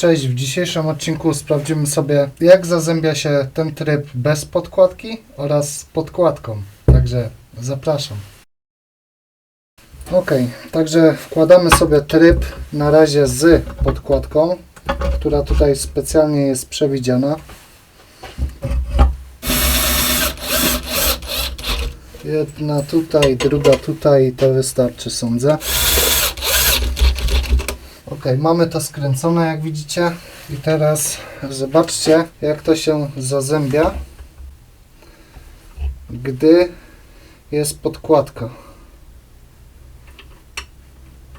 Cześć, w dzisiejszym odcinku sprawdzimy sobie jak zazębia się ten tryb bez podkładki oraz z podkładką. Także zapraszam. Ok, także wkładamy sobie tryb na razie z podkładką, która tutaj specjalnie jest przewidziana. Jedna tutaj, druga tutaj, to wystarczy sądzę. Ok, mamy to skręcone jak widzicie i teraz zobaczcie jak to się zazębia, gdy jest podkładka.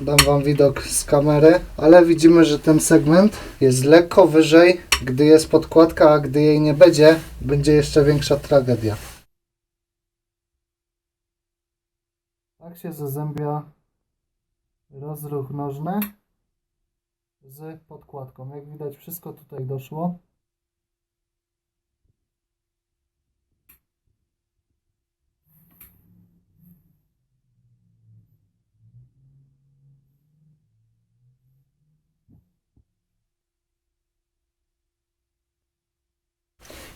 Dam Wam widok z kamery, ale widzimy, że ten segment jest lekko wyżej, gdy jest podkładka, a gdy jej nie będzie, będzie jeszcze większa tragedia. Tak się zazębia rozruch nożny z podkładką. Jak widać wszystko tutaj doszło.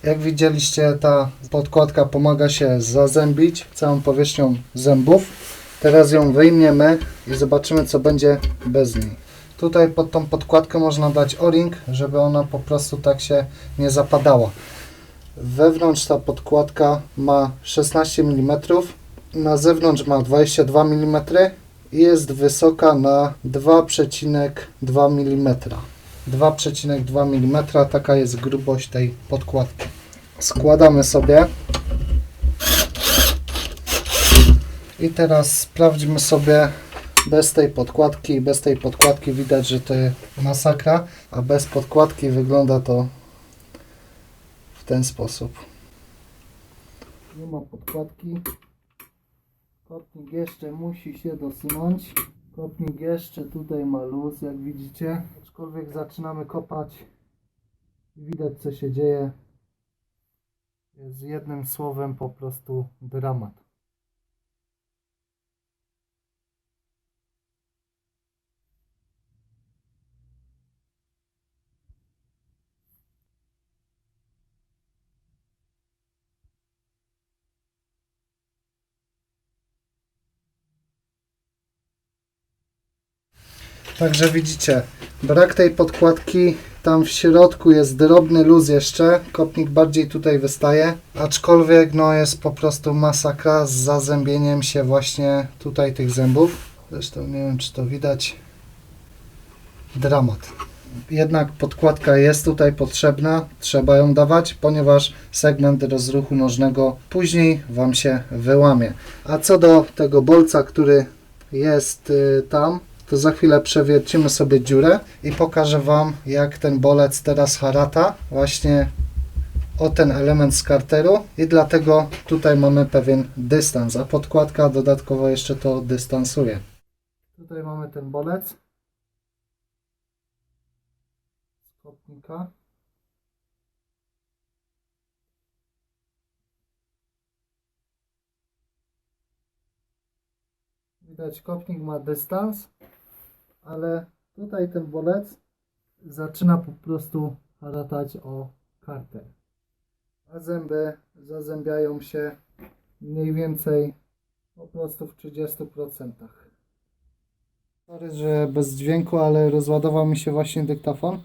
Jak widzieliście, ta podkładka pomaga się zazębić całą powierzchnią zębów. Teraz ją wyjmiemy i zobaczymy, co będzie bez niej. Tutaj pod tą podkładkę można dać o-ring, żeby ona po prostu tak się nie zapadała. Wewnątrz ta podkładka ma 16 mm, na zewnątrz ma 22 mm i jest wysoka na 2,2 mm. 2,2 mm taka jest grubość tej podkładki. Składamy sobie. I teraz sprawdźmy sobie bez tej podkładki. Bez tej podkładki widać, że to jest masakra, a bez podkładki wygląda to w ten sposób. Nie ma podkładki. Kopnik jeszcze musi się dosunąć. Kopnik jeszcze tutaj ma luz, jak widzicie. Aczkolwiek zaczynamy kopać widać co się dzieje. Jest jednym słowem po prostu dramat. Także widzicie, brak tej podkładki, tam w środku jest drobny luz jeszcze, kopnik bardziej tutaj wystaje, aczkolwiek no jest po prostu masakra z zazębieniem się właśnie tutaj tych zębów. Zresztą nie wiem czy to widać. Dramat. Jednak podkładka jest tutaj potrzebna, trzeba ją dawać, ponieważ segment rozruchu nożnego później Wam się wyłamie. A co do tego bolca, który jest y, tam, to za chwilę przewiercimy sobie dziurę i pokażę Wam, jak ten bolec teraz harata właśnie o ten element z karteru i dlatego tutaj mamy pewien dystans, a podkładka dodatkowo jeszcze to dystansuje. Tutaj mamy ten bolec z kopnika. Widać kopnik ma dystans, ale tutaj ten bolec zaczyna po prostu haratać o kartę. A zęby zazębiają się mniej więcej po prostu w 30%. Sorry, że bez dźwięku, ale rozładował mi się właśnie dyktafon.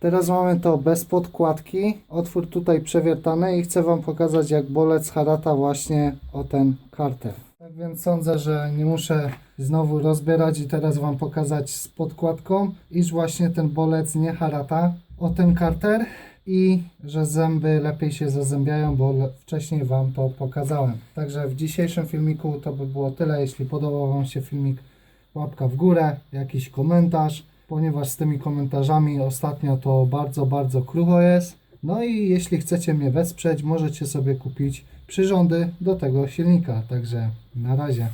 Teraz mamy to bez podkładki. Otwór tutaj przewiertany i chcę Wam pokazać jak bolec harata właśnie o ten kartę. Więc sądzę, że nie muszę znowu rozbierać i teraz Wam pokazać z podkładką, iż właśnie ten bolec nie harata o ten karter i że zęby lepiej się zazębiają, bo wcześniej Wam to pokazałem. Także w dzisiejszym filmiku to by było tyle. Jeśli podobał Wam się filmik, łapka w górę, jakiś komentarz, ponieważ z tymi komentarzami ostatnio to bardzo, bardzo krucho jest. No i jeśli chcecie mnie wesprzeć, możecie sobie kupić przyrządy do tego silnika. Także na razie.